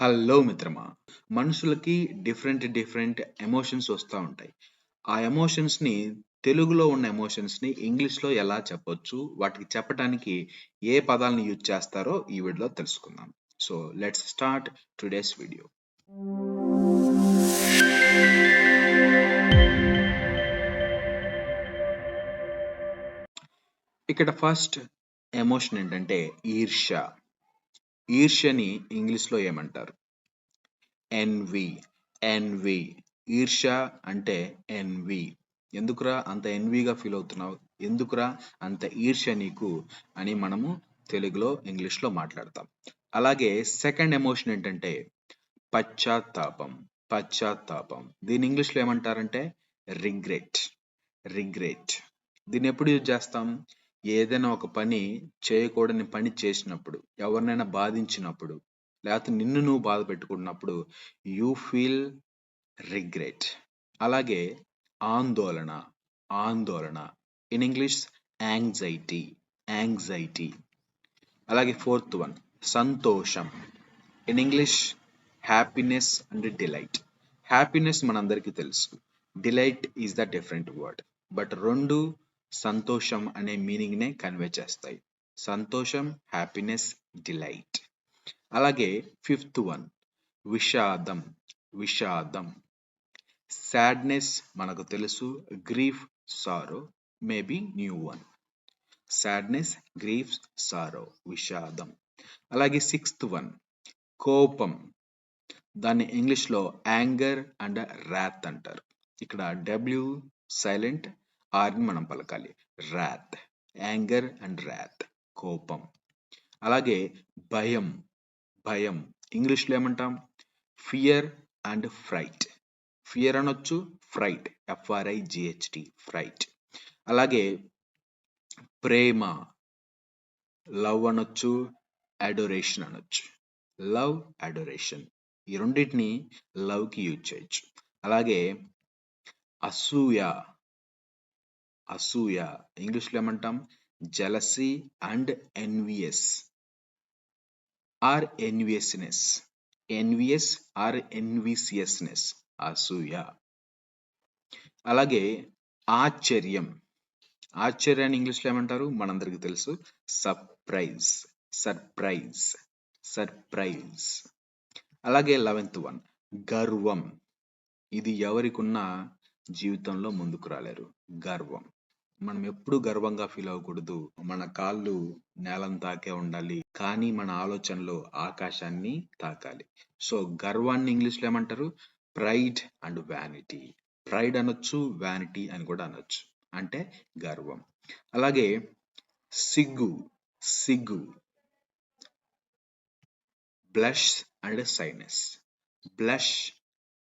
Hello మిత్రమా. మనుషులకి different different emotions వస్తూ ఉంటాయి. ఆ ఎమోషన్స్ని తెలుగులో ఉన్న ఎమోషన్స్ని ఇంగ్లీష్లో ఎలా చెప్పొచ్చు వాటికి చెప్పడానికి ఏ పదాలను యూజ్ చేస్తారో ఈ వీడియోలో తెలుసుకుందాం. So let's start today's video ఇక్కడ ఫస్ట్ ఎమోషన్ ఏంటంటే ఈర్ష్య. ఈర్ష్యని ఇంగ్లీష్లో ఏమంటారు? ఎన్వి. ఎన్వి. ఈర్ష్య అంటే ఎన్వి. ఎందుకురా అంత ఎన్విగా ఫీల్ అవుతున్నావు? ఎందుకురా అంత ఈర్ష్య నీకు అని మనము తెలుగులో ఇంగ్లీష్లో మాట్లాడతాం. అలాగే సెకండ్ ఎమోషన్ ఏంటంటే పశ్చాత్తాపం. పశ్చాత్తాపం. దీని ఇంగ్లీష్లో ఏమంటారంటే రిగ్రెట్. రిగ్రెట్. దీన్ని ఎప్పుడు యూజ్ చేస్తాం? ఏదైనా ఒక పని చేయకూడని పని చేసినప్పుడు ఎవరినైనా బాధించినప్పుడు లేకపోతే నిన్ను నువ్వు బాధ పెట్టుకున్నప్పుడు యూ ఫీల్ రిగ్రెట్ అలాగే ఆందోళన ఆందోళన. ఇన్ ఇంగ్లీష్ యాంగ్జైటీ యాంగ్జైటీ అలాగే ఫోర్త్ వన్ సంతోషం. In English happiness and delight happiness మనందరికీ తెలుసు. Delight is the different word but రెండు సంతోషం అనే మీనింగ్నే కన్వే చేస్తాయి. సంతోషం హ్యాపీనెస్ డిలైట్ అలాగే ఫిఫ్త్ వన్ విషాదం విషాదం. సాడ్నెస్ మనకు తెలుసు grief sorrow maybe new one sadness grief sorrow విషాదం. అలాగే సిక్స్త్ వన్ కోపం. దాన్ని ఇంగ్లీష్లో యాంగర్ అండ్ ర్యాత్ అంటారు. ఇక్కడ డబ్ల్యూ సైలెంట్ ఆర్ని మనం పలకాలి. ర్యాత్ యాంగర్ అండ్ ర్యాత్ కోపం. అలాగే భయం. భయం. ఇంగ్లీష్లో ఏమంటాం? Fear and fright. ఫియర్ అనొచ్చు fright. F R I G H T fright. అలాగే ప్రేమ. లవ్ అనొచ్చు అడోరేషన్ అనొచ్చు. Love adoration. ఈ రెండింటిని లవ్కి యూజ్ చేయొచ్చు. అలాగే అసూయ. అసూయ ఇంగ్లీష్లో ఏమంటాం? Jealousy and envious or enviousness envious or enviousness అసూయ. అలాగే ఆశ్చర్యం. ఆశ్చర్యాన్ని ఇంగ్లీష్లో ఏమంటారు? మనందరికీ తెలుసు. సర్ప్రైజ్. సర్ప్రైజ్. సర్ప్రైజ్. అలాగే లెవెన్త్ వన్. గర్వం. ఇది ఎవరికున్న జీవితంలో ముందుకు రాలేరు. గర్వం. మనం ఎప్పుడు గర్వంగా ఫీల్ అవ్వకూడదు. మన కాళ్ళు నేలను తాకే ఉండాలి. కానీ మన ఆలోచనలో ఆకాశాన్ని తాకాలి. సో గర్వాన్ని ఇంగ్లీష్లో ఏమంటారు? Pride and vanity. ప్రైడ్ అనొచ్చు వ్యానిటీ అని కూడా అనొచ్చు. అంటే గర్వం. అలాగే సిగ్గు సిగ్గు. Blush and shyness. Blush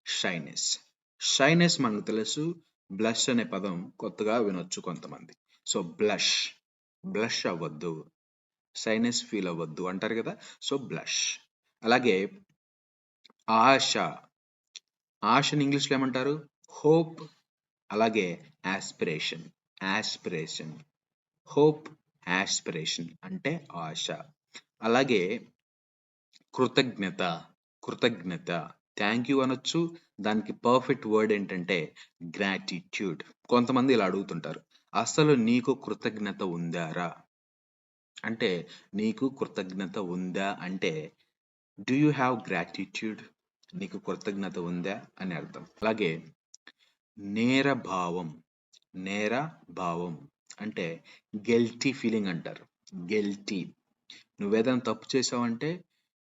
shyness. Shyness మనకు తెలుసు. బ్లష్ అనే పదం కొత్తగా వినొచ్చు కొంతమంది. So blush. బ్లష్ అవ్వద్దు. సైనస్ ఫీల్ అవ్వద్దు అంటారు కదా సో బ్లష్. అలాగే ఆశ. ఆశని ఇంగ్లీష్లో ఏమంటారు? హోప్. అలాగే యాస్పిరేషన్ యాస్పిరేషన్ హోప్ యాస్పిరేషన్ అంటే ఆశ. అలాగే కృతజ్ఞత. కృతజ్ఞత. థ్యాంక్ యూ అనొచ్చు. దానికి పర్ఫెక్ట్ వర్డ్ ఏంటంటే గ్రాటిట్యూడ్. కొంతమంది ఇలా అడుగుతుంటారు అసలు నీకు కృతజ్ఞత ఉందారా? అంటే నీకు కృతజ్ఞత ఉందా? అంటే డూ యూ హ్యావ్ గ్రాటిట్యూడ్ నీకు కృతజ్ఞత ఉందా? అని అర్థం. అలాగే నేర భావం. నేర భావం అంటే గెల్టీ ఫీలింగ్ అంటారు. గెల్టీ నువ్వేదైనా తప్పు చేసావంటే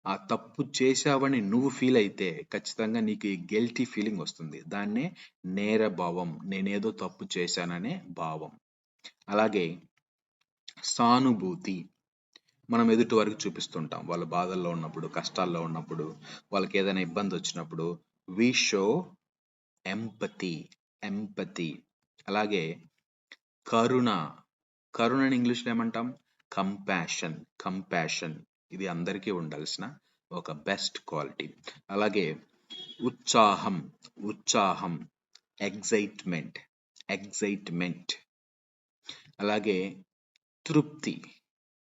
ఆ తప్పు చేశావని నువ్వు ఫీల్ అయితే ఖచ్చితంగా నీకు ఈ గిల్టీ ఫీలింగ్ వస్తుంది. దాన్నే నేర భావం నేనేదో తప్పు చేశాననే భావం. అలాగే సానుభూతి. మనం ఎదుటి వరకు చూపిస్తుంటాం. వాళ్ళ బాధల్లో ఉన్నప్పుడు కష్టాల్లో ఉన్నప్పుడు వాళ్ళకి ఏదైనా ఇబ్బంది వచ్చినప్పుడు వి షో ఎంపతి ఎంపతి అలాగే కరుణ. కరుణని ఇంగ్లీష్లో ఏమంటాం? కంపాషన్ కంపాషన్ ఇది అందరికీ ఉండాల్సిన ఒక బెస్ట్ క్వాలిటీ అలాగే ఉత్సాహం ఉత్సాహం ఎగ్జైట్మెంట్ ఎగ్జైట్మెంట్ అలాగే తృప్తి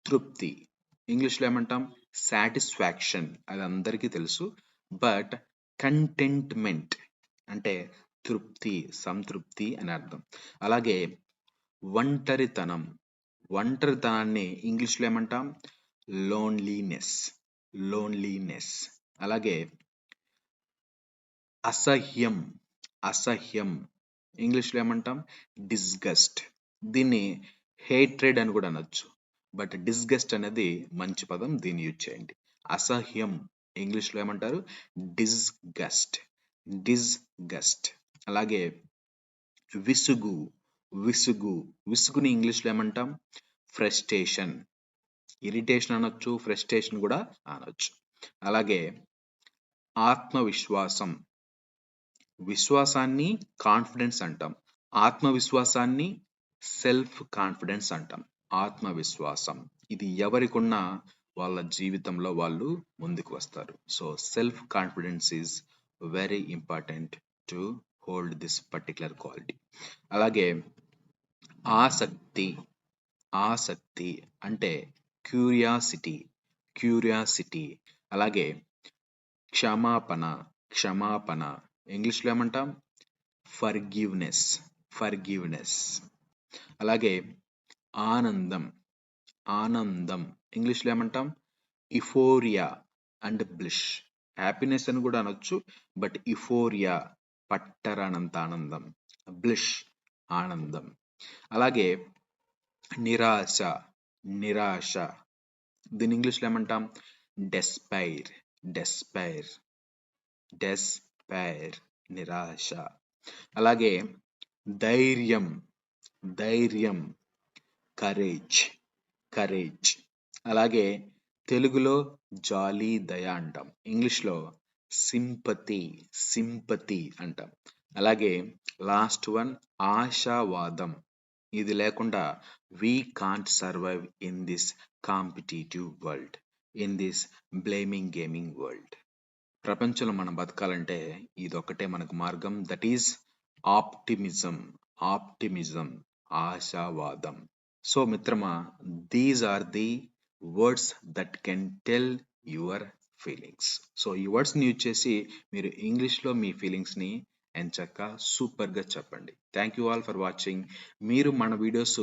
తృప్తి. ఇంగ్లీష్లో ఏమంటాం? సాటిస్ఫాక్షన్ అది అందరికీ తెలుసు. బట్ కంటెంట్మెంట్ అంటే తృప్తి సంతృప్తి అని అర్థం. అలాగే ఒంటరితనం. ఒంటరితనాన్ని ఇంగ్లీష్లో ఏమంటాం? లోన్లీనెస్ లోన్లీనెస్ అలాగే అసహ్యం అసహ్యం. ఇంగ్లీష్లో ఏమంటాం? డిస్గస్ట్ దీన్ని హేట్రెడ్ అని కూడా అనొచ్చు. బట్ డిస్గస్ట్ అనేది మంచి పదం దీన్ని యూజ్ చేయండి. అసహ్యం ఇంగ్లీష్లో ఏమంటారు? డిస్గస్ట్ డిస్గస్ట్ అలాగే విసుగు విసుగు. విసుగుని ఇంగ్లీష్లో ఏమంటాం? ఫ్రస్ట్రేషన్ ఇరిటేషన్ అనొచ్చు ఫ్రస్ట్రేషన్ కూడా అనొచ్చు. అలాగే ఆత్మవిశ్వాసం. విశ్వాసాన్ని కాన్ఫిడెన్స్ అంటాం. ఆత్మవిశ్వాసాన్ని సెల్ఫ్ కాన్ఫిడెన్స్ అంటాం. ఆత్మవిశ్వాసం. ఇది ఎవరికున్నా వాళ్ళ జీవితంలో వాళ్ళు ముందుకు వస్తారు. So self confidence is very important to hold this particular quality. అలాగే ఆసక్తి ఆసక్తి అంటే క్యూరియాసిటీ క్యూరియాసిటీ. అలాగే క్షమాపణ క్షమాపణ. ఇంగ్లీష్లో ఏమంటాం? Forgiveness forgiveness. అలాగే ఆనందం ఆనందం. ఇంగ్లీష్లో ఏమంటాం? Euphoria and bullish. హ్యాపీనెస్ అని కూడా అనొచ్చు బట్ ఇఫోరియా పట్టరానంత ఆనందం. బ్లిష్ ఆనందం. అలాగే నిరాశ నిరాశ. దీని ఇంగ్లీష్లో ఏమంటాం? డెస్పైర్. డెస్పైర్. డెస్పైర్. నిరాశ. అలాగే ధైర్యం. ధైర్యం. కరేజ్. కరేజ్. అలాగే తెలుగులో జాలీ దయ అంటాం. ఇంగ్లీష్లో సింపతి. సింపతి అంటాం. అలాగే లాస్ట్ వన్ ఆశావాదం. ఇది లేకుండా we can't survive in this competitive world in this blaming gaming world ప్రపంచంలో మనం బతకాలంటే ఇది ఒకటే మనకు మార్గం. దట్ ఈస్ ఆప్టిమిజం ఆప్టిమిజం ఆశావాదం. సో మిత్రమా these are the words that can tell your feelings so ఈ వర్డ్స్ని యూజ్ చేసి మీరు ఇంగ్లీష్లో మీ ఫీలింగ్స్ని ఎంచక్క సూపర్గా చెప్పండి. Thank you all for watching మీరు మన వీడియోస్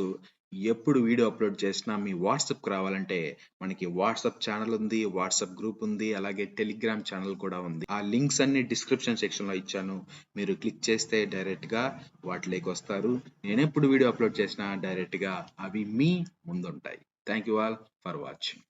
ఎప్పుడు వీడియో అప్లోడ్ చేసినా మీ వాట్సాప్కి రావాలంటే మనకి వాట్సాప్ ఛానల్ ఉంది వాట్సాప్ గ్రూప్ ఉంది అలాగే టెలిగ్రామ్ ఛానల్ కూడా ఉంది. ఆ లింక్స్ అన్ని డిస్క్రిప్షన్ సెక్షన్లో ఇచ్చాను. మీరు క్లిక్ చేస్తే డైరెక్ట్గా వాటిలోకి వస్తారు. నేను ఎప్పుడు వీడియో అప్లోడ్ చేసినా డైరెక్ట్గా అవి మీ ముందుంటాయి. Thank you all for watching